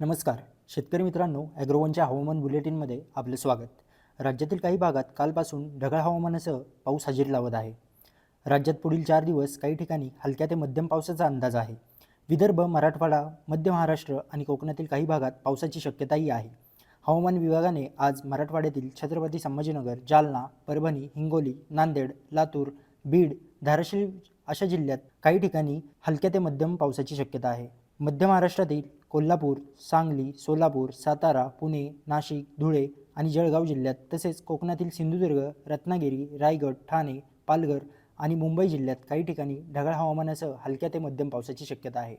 नमस्कार. शेतकरी मित्रांनो ॲग्रोवनच्या हवामान बुलेटिनमध्ये आपले स्वागत. राज्यातील काही भागात कालपासून ढगाळ हवामानासह पाऊस हजेरी लावत आहे. राज्यात पुढील चार दिवस काही ठिकाणी हलक्या ते मध्यम पावसाचा अंदाज आहे. विदर्भ मराठवाडा मध्य महाराष्ट्र आणि कोकणातील काही भागात पावसाची शक्यताही आहे. हवामान विभागाने आज मराठवाड्यातील छत्रपती संभाजीनगर जालना परभणी हिंगोली नांदेड लातूर बीड धाराशिव अशा जिल्ह्यात काही ठिकाणी हलक्या ते मध्यम पावसाची शक्यता आहे. मध्य महाराष्ट्रातील कोल्हापूर सांगली सोलापूर सातारा पुणे नाशिक धुळे आणि जळगाव जिल्ह्यात तसेच कोकणातील सिंधुदुर्ग रत्नागिरी रायगड ठाणे पालघर आणि मुंबई जिल्ह्यात काही ठिकाणी ढगाळ हवामानासह हलक्या ते मध्यम पावसाची शक्यता आहे.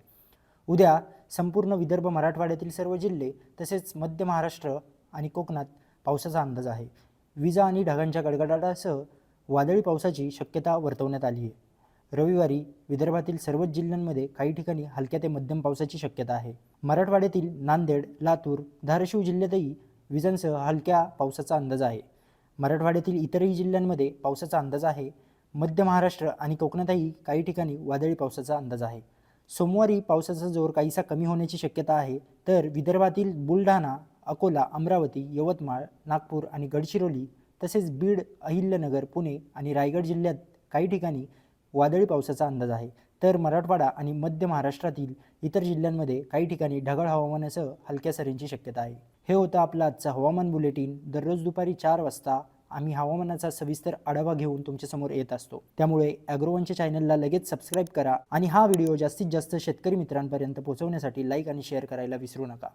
उद्या संपूर्ण विदर्भ मराठवाड्यातील सर्व जिल्हे तसेच मध्य महाराष्ट्र आणि कोकणात पावसाचा अंदाज आहे. विजा आणि ढगांच्या गडगडाटासह वादळी पावसाची शक्यता वर्तवण्यात आली आहे. रविवारी विदर्भातील सर्वच जिल्ह्यांमध्ये काही ठिकाणी हलक्या ते मध्यम पावसाची शक्यता आहे. मराठवाड्यातील नांदेड लातूर धाराशिव जिल्ह्यातही विजांसह हलक्या पावसाचा अंदाज आहे. मराठवाड्यातील इतरही जिल्ह्यांमध्ये पावसाचा अंदाज आहे. मध्य महाराष्ट्र आणि कोकणातही काही ठिकाणी वादळी पावसाचा अंदाज आहे. सोमवारी पावसाचा जोर काहीसा कमी होण्याची शक्यता आहे. तर विदर्भातील बुलढाणा अकोला अमरावती यवतमाळ नागपूर आणि गडचिरोली तसेच बीड अहिल्यनगर पुणे आणि रायगड जिल्ह्यात काही ठिकाणी वादळी पावसाचा अंदाज आहे. तर मराठवाडा आणि मध्य महाराष्ट्रातील इतर जिल्ह्यांमध्ये काही ठिकाणी ढगाळ हवामानासह हलक्या सरींची शक्यता आहे. हे होतं आपलं आजचं हवामान बुलेटिन. दररोज दुपारी चार वाजता आम्ही हवामानाचा सविस्तर आढावा घेऊन तुमच्यासमोर येत असतो. त्यामुळे ॲग्रोवनच्या चॅनलला लगेच सबस्क्राईब करा आणि हा व्हिडिओ जास्तीत जास्त शेतकरी मित्रांपर्यंत पोहोचवण्यासाठी लाईक आणि शेअर करायला विसरू नका.